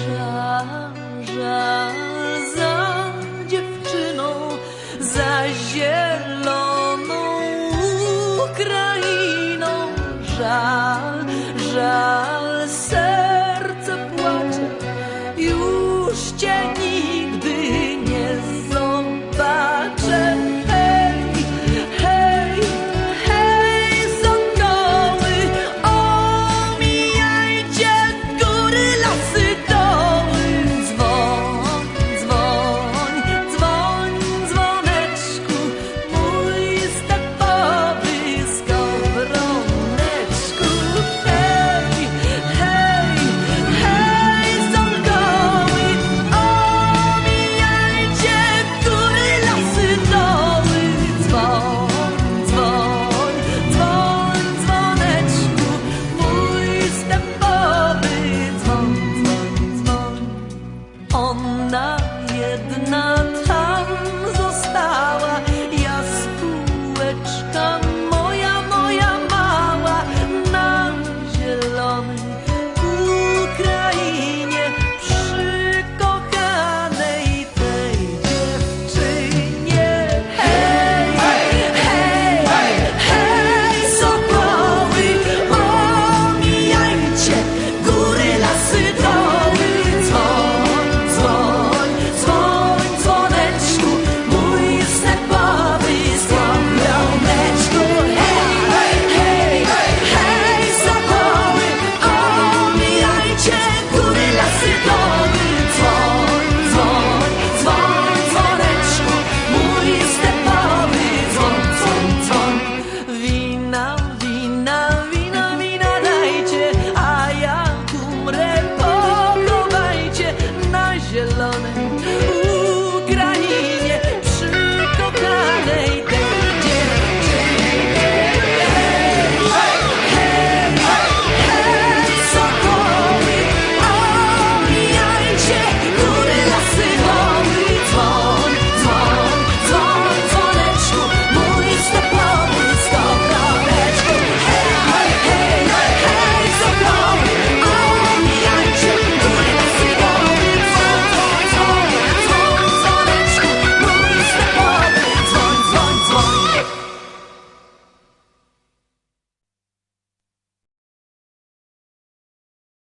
Żal, żal za dziewczyną, za zieloną Ukrainą. Żal.